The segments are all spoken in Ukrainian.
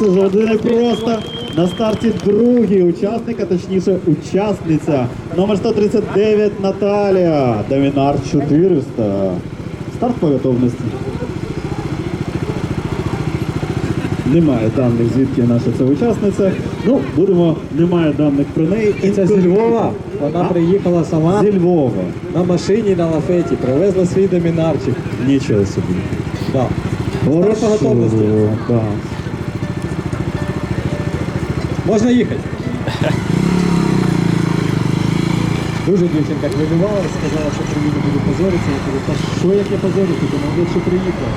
Це завжди не просто. На старті другий учасник, а точніше учасниця. Номер 139 Наталія. Домінар 400. Старт по готовності. Немає даних, звідки наша це учасниця. Ну, будемо, немає даних про неї. І це зі Львова. Вона А? приїхала сама Зі Львова. на машині на лафеті, привезла свій домінарчик. Нічого собі. Да. Старт по готовності. Да. Можна їхати. Дуже дівчинка хвилювалася, сказала, що приїду буду позоритися. Я кажу, та що як я позорюся, то мабуть, що приїхала.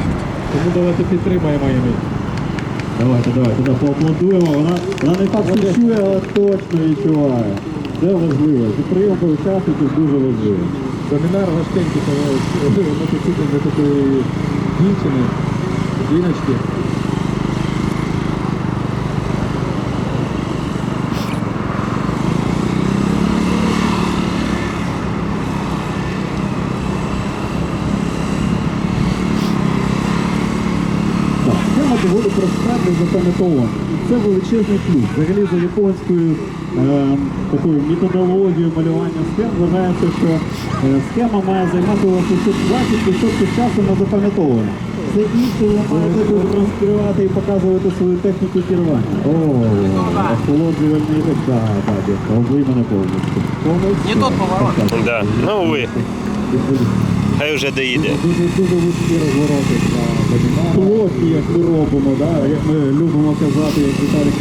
Тому давайте підтримаємо її. Давайте, давайте, да, поаплодуємо. Вона, вона не так Молодець. чує, але точно відчуває. Це важливо. Підтримка учасників дуже важливо. Домінар важкенький, то мотоцикл для такої дівчини, жіночки. Тема доволі проста для запам'ятовування. Це величезний плюс. Взагалі за японською е, такою методологією малювання схем вважається, що е, схема має займати у вас лише 20% часу на запам'ятовування. Все інше ви маєте розкривати і показувати свою техніку керування. О, охолоджувальний так, так, так, дядько, мене повністю. Повністю. Не тот поворот. Так, так. Да. Ну ви, хай вже доїде. Дуже дуже вузькі розвороти для як ми робимо, да? як ми любимо казати, як Віталік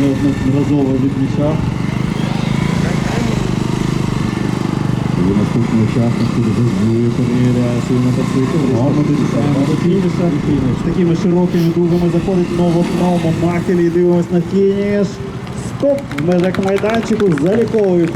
неодноразово відмічав. І наступний учасник завжди перевіряє свій мотоцикл. До фініша. З такими широкими дугами заходить на одному макелі і дивимось на фініш. Стоп! В межах майданчику заліковий проїзд.